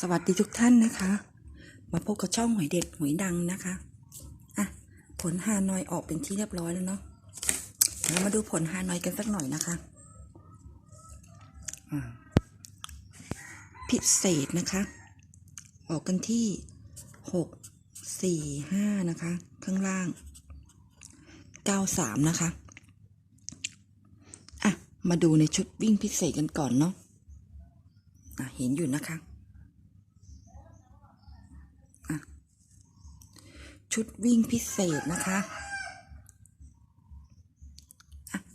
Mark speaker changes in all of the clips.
Speaker 1: สวัสดีทุกท่านนะคะ มาพบกับช่องหวยเด็ดหวยดังนะคะอะผลฮานอยออกเป็นที่เรียบร้อยแล้วเนาะเดี๋ยวเรามาดูผลฮานอยกันสักหน่อยนะคะอ่าพิเศษนะคะ ออกกันที่หกสี่ห้านะคะ ข้างล่างเก้าสามนะคะอะมาดูในชุดวิ่งพิเศษกันก่อนเนาะอะเห็นอยู่นะคะ ชุดวิ่งพิเศษนะคะ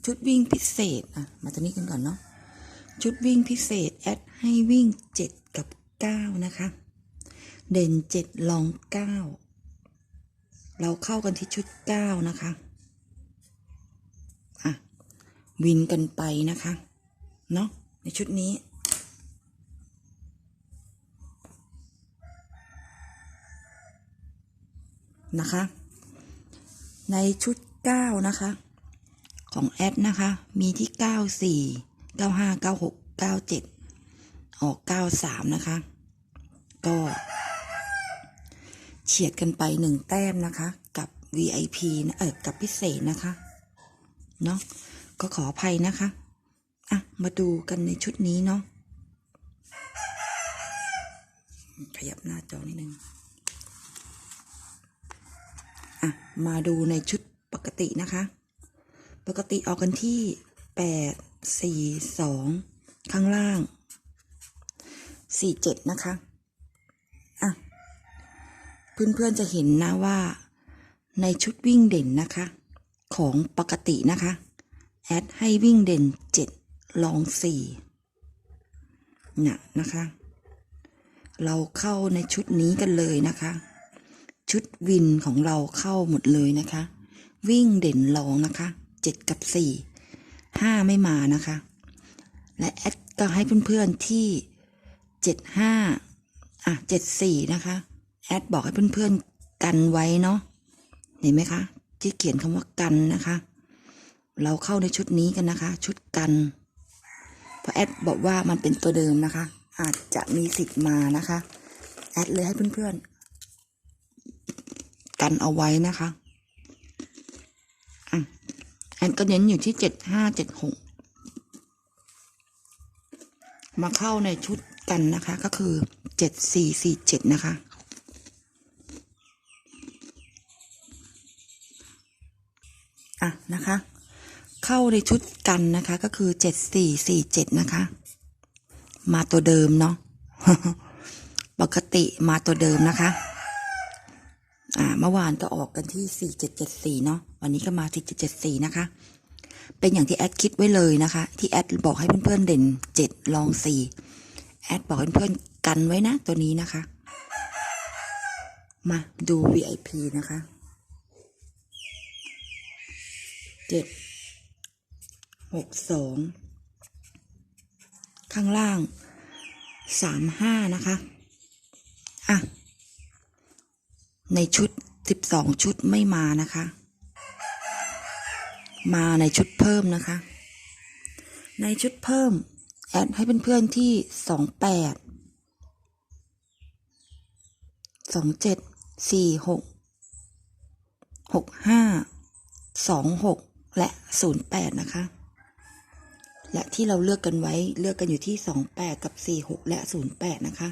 Speaker 1: ชุดวิ่งพิเศษอะมาตรงนี้กันก่อนเนาะชุดวิ่งพิเศษแอดให้วิ่งเจ็ดกับเก้านะคะ เด่นเจ็ดลองเก้าเราเข้ากันที่ชุดเก้านะคะอะวินกันไปนะคะ เนาะในชุดนี้ นะคะ ในชุด 9 นะคะ ของแอดนะคะ มีที่ 94 95 96 97 ออก 93 นะคะ ก็เฉียดกันไปหนึ่งแต้มนะคะ กับ VIP นะเออกับพิเศษนะคะ เนาะก็ขออภัยนะคะ อะ มาดูกันในชุดนี้เนาะขยับหน้าจอนิดนึง มาดูในชุดปกตินะคะ ปกติออกกันที่แปดสี่สองข้างล่างสี่เจ็ดนะคะอะเพื่อนๆจะเห็นนะว่า ในชุดวิ่งเด่นนะคะ ของปกตินะคะ แอดให้วิ่งเด่นเจ็ดลองสี่น่ะนะคะ เราเข้าในชุดนี้กันเลยนะคะ ชุดวินของเราเข้าหมดเลยนะคะ วิ่งเด่นรองนะคะเจ็ดกับสี่ห้าไม่มานะคะ และแอดก็ให้เพื่อนๆที่เจ็ดห้าอะเจ็ดสี่นะคะแอดบอกให้เพื่อนๆกันไว้เนาะเห็นไหมคะ ที่เขียนคำว่ากันนะคะ เราเข้าในชุดนี้กันนะคะ ชุดกันเพราะแอดบอกว่ามันเป็นตัวเดิมนะคะ อาจจะมีสิทธิ์มานะคะ แอดเลยให้เพื่อนๆ กันเอาไว้นะคะอะแอนก็เน้นอยู่ที่เจ็ดห้าเจ็ดหกมาเข้าในชุดกันนะคะก็คือเจ็ดสี่สี่เจ็ดนะคะอะนะคะ เข้าในชุดกันนะคะก็คือเจ็ดสี่สี่เจ็ดนะคะ มาตัวเดิมเนาะปกติมาตัวเดิมนะคะ อ่าเมื่อวานก็ออกกันที่ 4774 เนาะวันนี้ก็มา 4774 นะคะ เป็นอย่างที่แอดคิดไว้เลยนะคะ ที่แอดบอกให้เพื่อนๆเด่น 7 ลอง 4 แอดบอกให้เพื่อนๆกันไว้นะ ตัวนี้นะคะ มาดู VIP นะคะ 7 6 2 ข้างล่าง 35 นะคะ อะ ในชุด 12 ชุดไม่มานะคะ มาในชุดเพิ่มนะคะ ในชุดเพิ่ม แอดให้เพื่อนๆที่ 28 27 46 65 26 และ 08 นะคะ และที่เราเลือกกันไว้เลือกกันอยู่ที่ 28 กับ 46 และ 08 นะคะ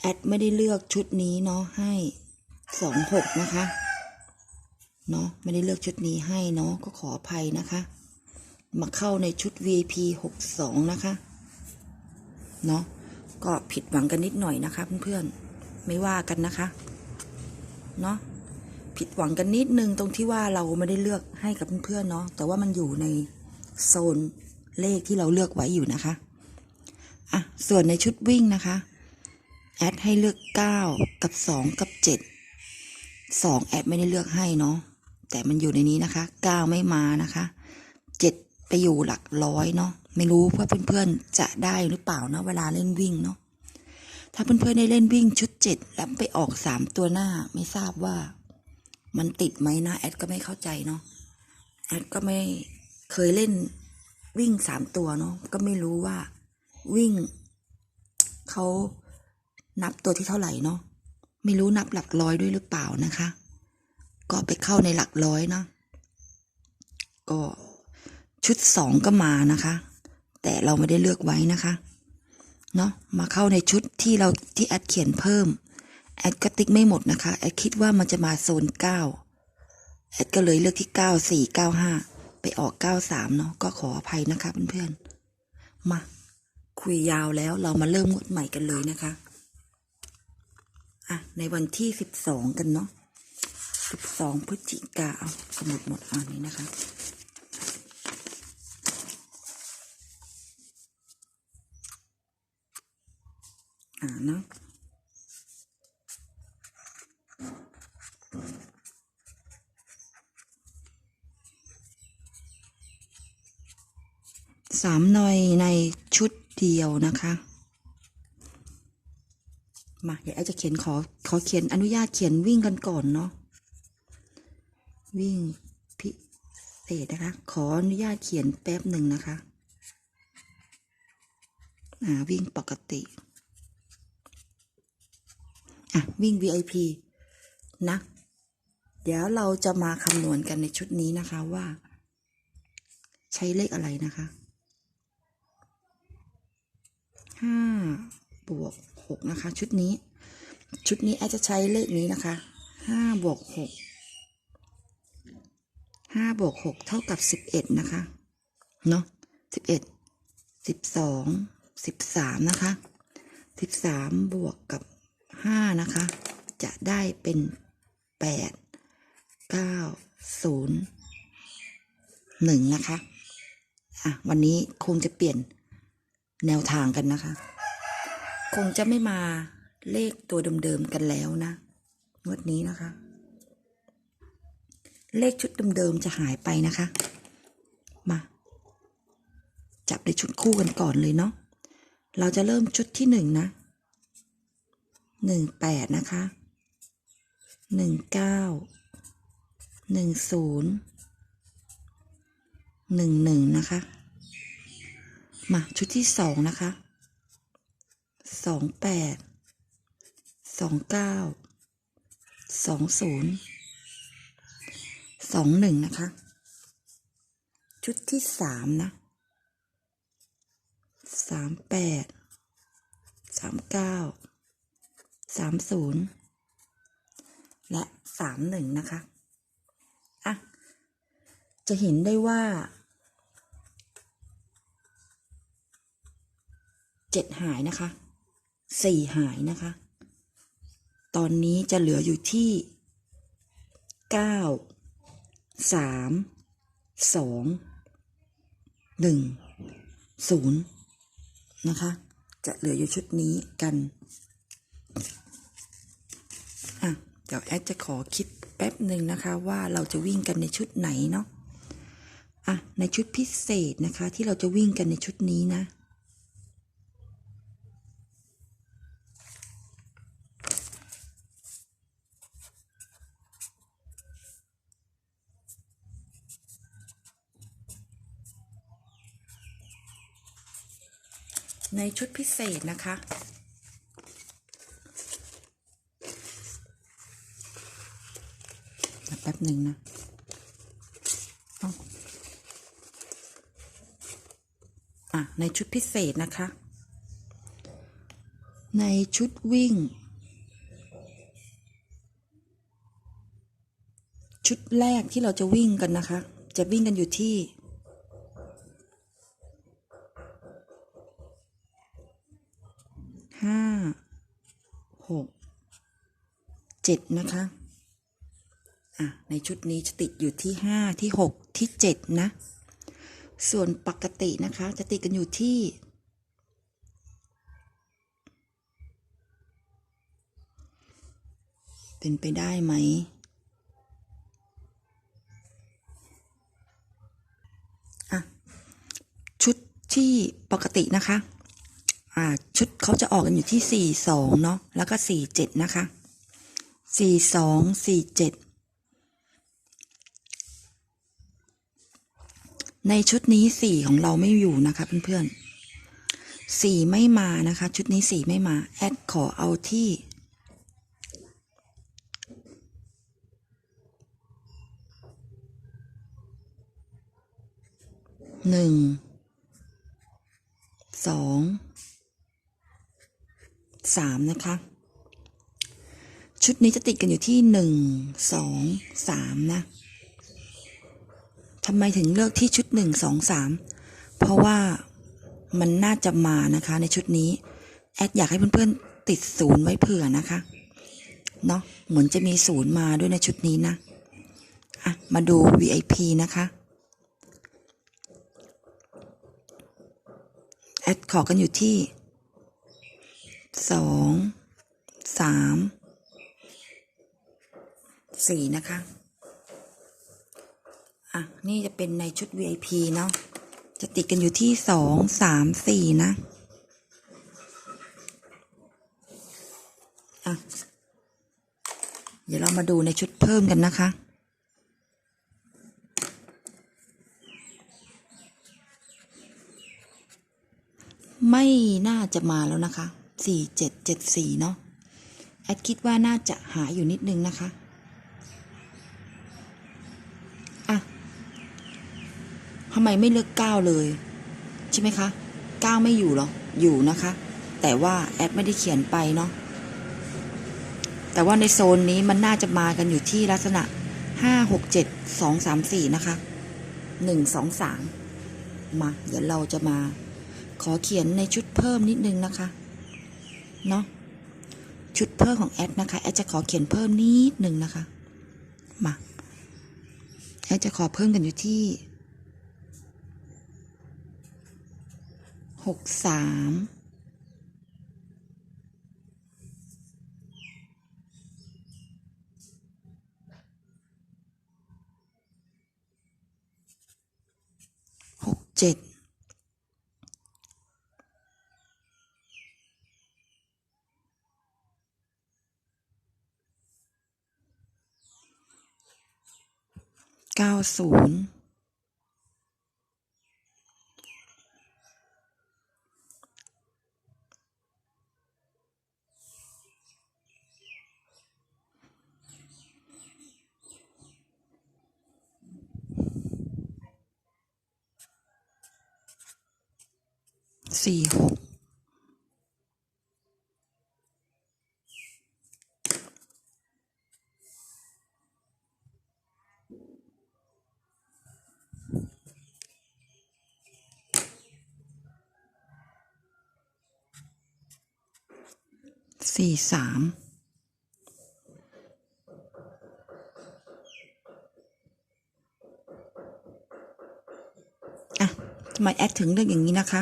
Speaker 1: แอดไม่ได้เลือกชุดนี้เนาะให้ สองหกนะคะเนาะไม่ได้เลือกชุดนี้ให้เนาะก็ขออภัยนะคะ มาเข้าในชุด VIP หกสองนะคะเนาะก็ผิดหวังกันนิดหน่อยนะคะเพื่อนๆไม่ว่ากันนะคะเนาะผิดหวังกันนิดนึงตรงที่ว่าเราไม่ได้เลือกให้กับเพื่อนๆเนาะแต่ว่ามันอยู่ในโซนเลขที่เราเลือกไว้อยู่นะคะอะส่วนในชุดวิ่งนะคะ แอดให้เลือก 9 กับ 2 กับ 7 2แอดไม่ได้เลือกให้เนาะแต่มันอยู่ในนี้นะคะ9ไม่มานะคะ7ไปอยู่หลักร้อยเนาะไม่รู้ว่าเพื่อนๆจะได้หรือเปล่านะเวลาเล่นวิ่งเนาะถ้าเพื่อนๆได้เล่นวิ่งชุด7แล้วไปออก3ตัวหน้าไม่ทราบว่า มันติดไหมนะแอดก็ไม่เข้าใจเนาะแอดก็ไม่เคยเล่นวิ่ง3ตัวเนาะก็ไม่รู้ว่าวิ่งเขานับตัวที่เท่าไหร่เนาะ ไม่รู้นับหลักร้อยด้วยหรือเปล่านะคะ ก็ไปเข้าในหลักร้อยเนาะก็ชุดสองก็มานะคะ แต่เราไม่ได้เลือกไว้นะคะเนาะมาเข้าในชุดที่เราที่แอดเขียนเพิ่มแอดก็ติ๊กไม่หมดนะคะแอดคิดว่ามันจะมาโซนเก้าแอดก็เลยเลือกที่เก้าสี่เก้าห้าไปออกเก้าสามเนาะก็ขออภัยนะคะเพื่อนๆมาคุยยาวแล้วเรามาเริ่มงวดใหม่กันเลยนะคะ อะ ในวันที่สิบสองกันเนาะสิบสองพฤศจิกาเอาสมุดหมดอันนี้นะคะอ่าเนาะสามหน่อยในชุดเดียวนะคะ มาเดี๋ยวไอจะเขียนขอขอเขียนอนุญาตเขียนวิ่งกันก่อนเนาะวิ่งพิเศษนะคะ ขออนุญาตเขียนแป๊บหนึ่งนะคะอ่าวิ่งปกติอะวิ่ง VIP นะ เดี๋ยวเราจะมาคำนวณกันในชุดนี้นะคะว่า ใช้เลขอะไรนะคะห้าบวก หกนะคะ ชุดนี้ ชุดนี้แอดจะใช้เลขนี้นะคะห้าบวกหกห้าบวกหกเท่ากับสิบเอ็ดนะคะ เนาะสิบเอ็ดสิบสองสิบสามนะคะสิบสามบวกกับห้านะคะ จะได้เป็นแปดเก้าศูนย์หนึ่งนะคะ อะ วันนี้คงจะเปลี่ยนแนวทางกันนะคะ คงจะไม่มาเลขตัวเดิมๆกันแล้วนะงวดนี้นะคะ เลขชุดเดิมๆจะหายไปนะคะ มา จับในชุดคู่กันก่อนเลยเนาะเราจะเริ่มชุดที่หนึ่งนะหนึ่งแปดนะคะหนึ่งเก้าหนึ่งศูนย์หนึ่งหนึ่งนะคะ มาชุดที่สองนะคะ สองแปดสองเก้าสองศูนย์สองหนึ่งนะคะ ชุดที่สามนะสามแปดสามเก้าสามศูนย์และสามหนึ่งนะคะ อะ จะเห็นได้ว่าเจ็ดหายนะคะ สี่หายนะคะ ตอนนี้จะเหลืออยู่ที่เก้าสามสองหนึ่งศูนย์นะคะ จะเหลืออยู่ชุดนี้กัน อะ เดี๋ยวแอดจะขอคิดแป๊บหนึ่งนะคะ ว่าเราจะวิ่งกันในชุดไหนเนาะ อะ ในชุดพิเศษนะคะ ที่เราจะวิ่งกันในชุดนี้นะ ในชุดพิเศษนะคะ แป๊บหนึ่งนะอาอะ ในชุดพิเศษนะคะ ในชุดวิ่ง ชุดแรกที่เราจะวิ่งกันนะคะ จะวิ่งกันอยู่ที่ ห้า หก เจ็ดนะคะอะในชุดนี้จะติดอยู่ที่ห้าที่หกที่เจ็ดนะ ส่วนปกตินะคะจะติดกันอยู่ที่เป็นไปได้ไหม อะ ชุดที่ปกตินะคะ อ่า ชุดเขาจะออกกันอยู่ที่สี่สองเนาะ แล้วก็สี่เจ็ดนะคะ สี่สองสี่เจ็ดในชุดนี้สี่ของเราไม่อยู่นะคะเพื่อนสี่ไม่มานะคะ ชุดนี้สี่ไม่มา แอดขอเอาที่หนึ่งสองสามนะคะ ชุดนี้จะติดกันอยู่ที่หนึ่งสองสามนะทำไมถึงเลือกที่ชุดหนึ่งสองสามเพราะว่ามันน่าจะมานะคะในชุดนี้ แอดอยากให้เพื่อนๆติดศูนย์ไว้เผื่อนะคะ เนาะเหมือนจะมีศูนย์มาด้วยในชุดนี้นะ อะ มาดู VIP นะคะ แอดขอกันอยู่ที่สองสาม สี่นะคะ อะ นี่จะเป็นในชุด VIP เนาะ จะติดกันอยู่ที่สองสามสี่นะ อะ เดี๋ยวเรามาดูในชุดเพิ่มกันนะคะไม่น่าจะมาแล้วนะคะสี่เจ็ดเจ็ดสี่เนาะ แอดคิดว่าน่าจะหาอยู่นิดนึงนะคะอะ ทำไมไม่เลือกเก้าเลย ใช่ไหมคะเก้าไม่อยู่หรอ อยู่นะคะ แต่ว่าแอดไม่ได้เขียนไปเนาะแต่ว่าในโซนนี้มันน่าจะมากันอยู่ที่ลักษณะห้าหกเจ็ดสองสามสี่นะคะหนึ่งสองสามมา เดี๋ยวเราจะมา ขอเขียนในชุดเพิ่มนิดนึงนะคะ เนาะชุดเพิ่มของแอดนะคะ แอดจะขอเขียนเพิ่มนิดนึงนะคะ มา แอดจะขอเพิ่มกันอยู่ที่ หกสามหกเจ็ดเก้าศูนย์ สี่หก สี่สามอะทำไมแอดถึงเลือกอย่างนี้นะคะ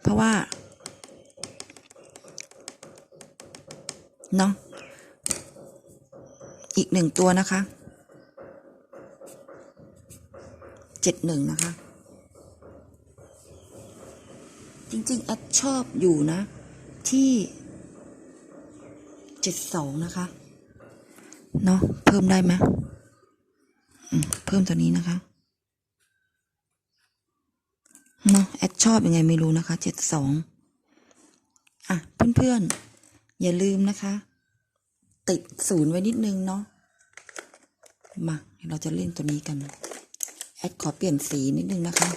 Speaker 1: เพราะว่าเนาะอีกหนึ่งตัวนะคะเจ็ดหนึ่งนะคะ จริงๆแอดชอบอยู่นะ ที่ เจ็ดสองนะคะ เนาะเพิ่มได้ไหมมเพิ่มตัวนี้นะคะเนาะแอดชอบยังไงไม่รู้นะคะเจ็ดสองอะ เพื่อนๆ อย่าลืมนะคะ ติดศูนย์ไว้นิดนึงเนาะมาเราจะเล่นตัวนี้กัน แอดขอเปลี่ยนสีนิดนึงนะคะ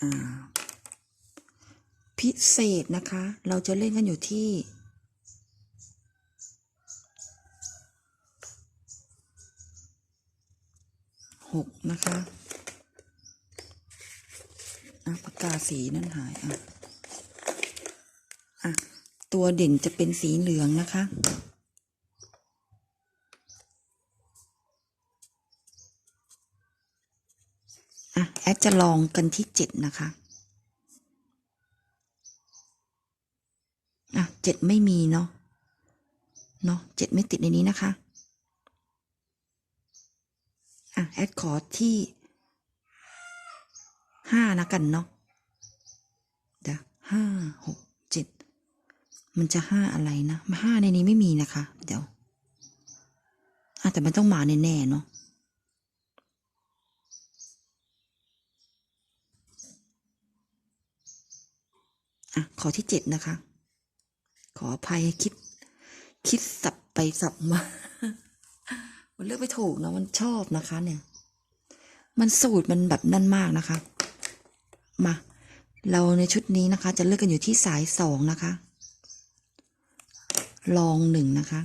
Speaker 1: อ่า พิเศษนะคะ เราจะเล่นกันอยู่ที่หกนะคะอะปากกาสีนั่นหายอะอะ ตัวเด่นจะเป็นสีเหลืองนะคะอะแอดจะลองกันที่เจ็ดนะคะ อะ เจ็ดไม่มีเนาะเนาะเจ็ดไม่ติดในนี้นะคะ อะ แอดขอที่ห้านะกันเนาะเดี๋ยวห้าหกเจ็ดมันจะห้าอะไรนะห้าในนี้ไม่มีนะคะ เดี๋ยวอะแต่มันต้องมาแน่ๆเนาะอะ ขอที่เจ็ดนะคะ ขออภัยคิด คิดสับไปสับมา มันเลือกไม่ถูกนะมันชอบนะคะ เนี่ย มันสูตรมันแบบนั่นมากนะคะ มา เราในชุดนี้นะคะ จะเลือกกันอยู่ที่สายสองนะคะ ลองหนึ่งนะคะ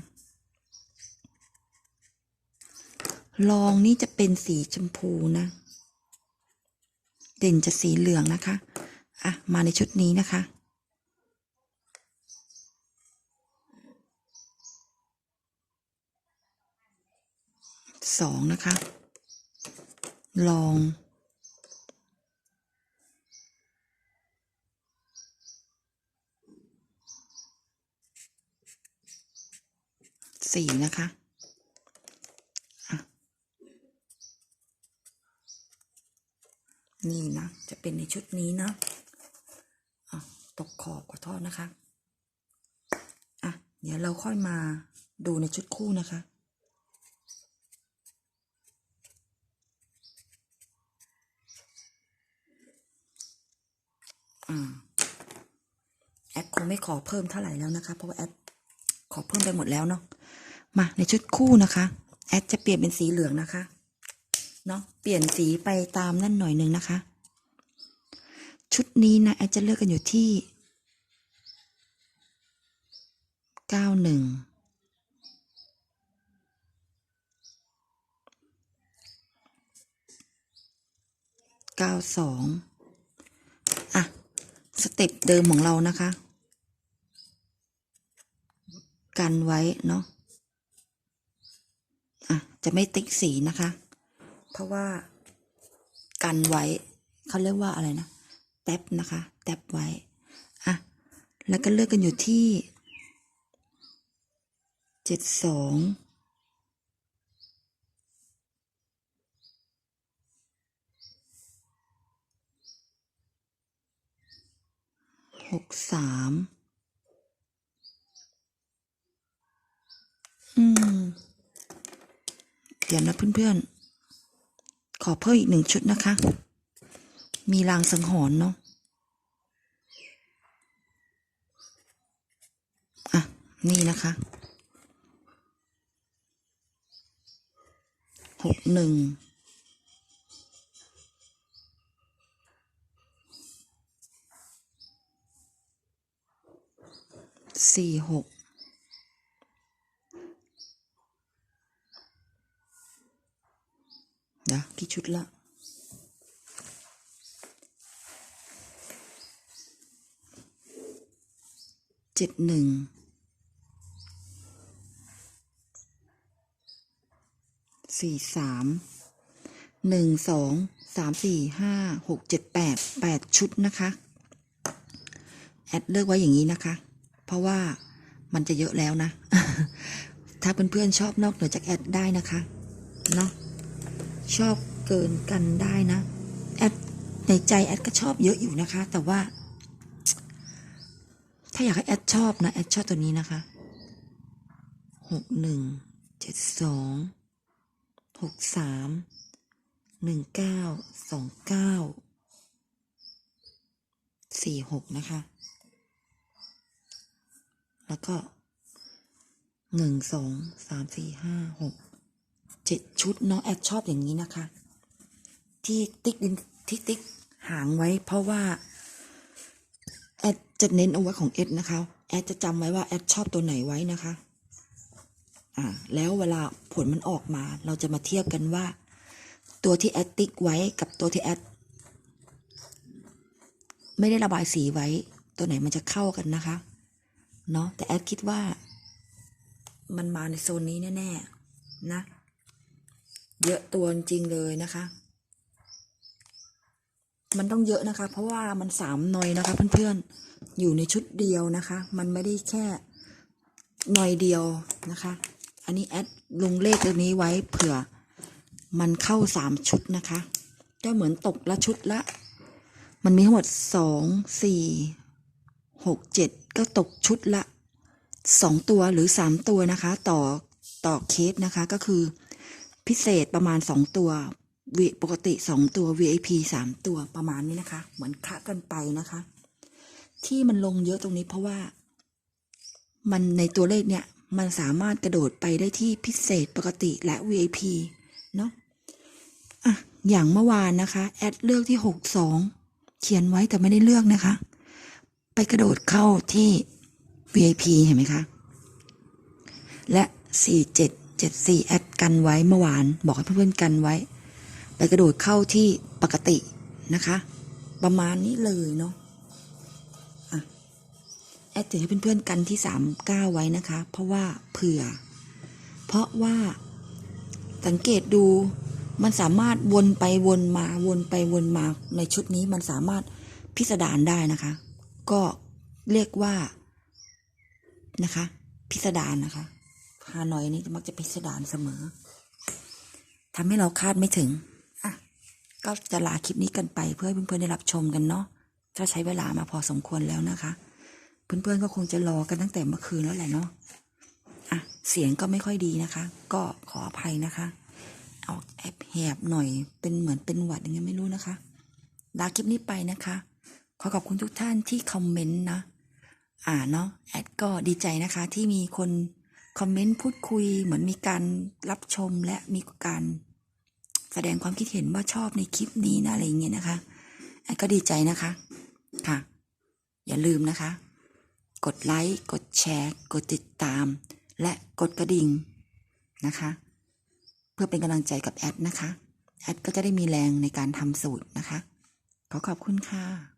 Speaker 1: ลองนี่จะเป็นสีชมพูนะ เด่นจะสีเหลืองนะคะ อะ มาในชุดนี้นะคะ สองนะคะ ลอง สี่นะคะนี่นะ จะเป็นในชุดนี้นะะตกขอบขอโทษนะคะ อะ เดี๋ยวเราค่อยมาดูในชุดคู่นะคะ อแอดคงไม่ขอเพิ่มเท่าไหร่แล้วนะคะ เพราะว่าแอดขอเพิ่มไปหมดแล้วเนาะมาในชุดคู่นะคะ แอดจะเปลี่ยนเป็นสีเหลืองนะคะเนาะเปลี่ยนสีไปตามนั่นหน่อยหนึ่งนะคะ ชุดนี้นะแอดจะเลือกกันอยู่ที่เก้าหนึ่งเก้าสอง สเต็ปเดิมของเรานะคะ กันไว้เนาะอะจะไม่ติ๊กสีนะคะ เพราะว่ากันไว้เขาเรียกว่าอะไรนะแท็บนะคะแท็บไว้อะแล้วก็เลือกกันอยู่ที่เจ็ดสอง หกสามอืม เดี๋ยวนะเพื่อนๆ ขอเพิ่มอีกหนึ่งชุดนะคะ มีรางสังหรณ์เนาะอะ นี่นะคะหกหนึ่ง สี่หกเดี๋ยวกี่ชุดละเจ็ดหนึ่งสี่สามหนึ่งสองสามสี่ห้าหกเจ็ดแปดแปดชุดนะคะ แอดเลือกไว้อย่างนี้นะคะ เพราะว่ามันจะเยอะแล้วนะ ถ้าเพื่อนๆชอบนอกเหนือจากแอดได้นะคะเนาะชอบเกินกันได้นะแอดในใจแอดก็ชอบเยอะอยู่นะคะ แต่ว่า ถ้าอยากให้แอดชอบนะแอดชอบตัวนี้นะคะหกหนึ่งเจ็ดสองหกสามหนึ่งเก้าสองเก้าสี่หกนะคะ แล้วก็หนึ่งสองสามสี่ห้าหกเจ็ดชุดเนาะแอดชอบอย่างนี้นะคะ ที่ติ๊กดินที่ติ๊กหางไว้ เพราะว่า แอดจะเน้นเอาไว้ของเอดนะคะ แอดจะจำไว้ว่าแอดชอบตัวไหนไว้นะคะ อ่า แล้วเวลาผลมันออกมา เราจะมาเทียบกันว่า ตัวที่แอดติ๊กไว้กับตัวที่แอดไม่ได้ระบายสีไว้ ตัวไหนมันจะเข้ากันนะคะ เนาะแต่แอดคิดว่า มันมาในโซนนี้แน่ๆนะ เยอะตัวจริงเลยนะคะ มันต้องเยอะนะคะ เพราะว่ามันสามหน่อยนะคะเพื่อนๆอยู่ในชุดเดียวนะคะ มันไม่ได้แค่หน่อยเดียวนะคะ อันนี้แอดลงเลขตัวนี้ไว้เผื่อ มันเข้าสามชุดนะคะก็เหมือนตกละชุดละ มันมีทั้งหมดสองสี่ หกเจ็ดก็ตกชุดละสองตัวหรือสามตัวนะคะ ต่อต่อเคสนะคะก็คือ พิเศษประมาณสองตัววปกติสองตัว VIP สามตัวประมาณนี้นะคะ เหมือนคะกันไปนะคะ ที่มันลงเยอะตรงนี้เพราะว่า มันในตัวเลขเนี่ย มันสามารถกระโดดไปได้ที่พิเศษปกติและ VIP เนาะอะอย่างเมื่อวานนะคะ แอดเลือกที่หกสองเขียนไว้แต่ไม่ได้เลือกนะคะ ไปกระโดดเข้าที่ VIP เห็นไหมคะ และสี่เจ็ดเจ็ดสี่แอดกันไว้เมื่อวาน บอกให้เพื่อนๆกันไว้ ไปกระโดดเข้าที่ปกตินะคะ ประมาณนี้เลยเนาะอะแอดถือให้เพื่อนๆกันที่สามเก้าไว้นะคะ เพราะว่าเผื่อ เพราะว่าสังเกตดูมันสามารถวนไปวนมาวนไปวนมาในชุดนี้มันสามารถพิสดารได้นะคะ ก็เรียกว่านะคะ พิสดารนะคะฮานอยนี่มักจะพิสดารเสมอทำให้เราคาดไม่ถึงอะก็จะลาคลิปนี้กันไปเพื่อให้เพื่อนๆได้รับชมกันเนาะก็ใช้เวลามาพอสมควรแล้วนะคะ เพื่อนๆก็คงจะรอกันตั้งแต่เมื่อคืนแล้วแหละเนาะอะเสียงก็ไม่ค่อยดีนะคะ ก็ขออภัยนะคะเอาแอบแหบหน่อยเป็นเหมือนเป็นหวัดย่างเงี้ยไม่รู้นะคะลาคลิปนี้ไปนะคะ ขอขอบคุณทุกท่านที่คอมเมนต์นะ อ่าเนาะแอดก็ดีใจนะคะที่มีคนคอมเมนต์พูดคุยเหมือนมีการรับชมและมีการแสดงความคิดเห็นว่าชอบในคลิปนี้นะอะไรเงี้ยนะคะแอดก็ดีใจนะคะค่ะ อย่าลืมนะคะ กดไลค์กดแชร์ กดติดตาม และกดกระดิ่งนะคะ เพื่อเป็นกำลังใจกับแอดนะคะแอดก็จะได้มีแรงในการทำสูตรนะคะ ขอขอบคุณค่ะ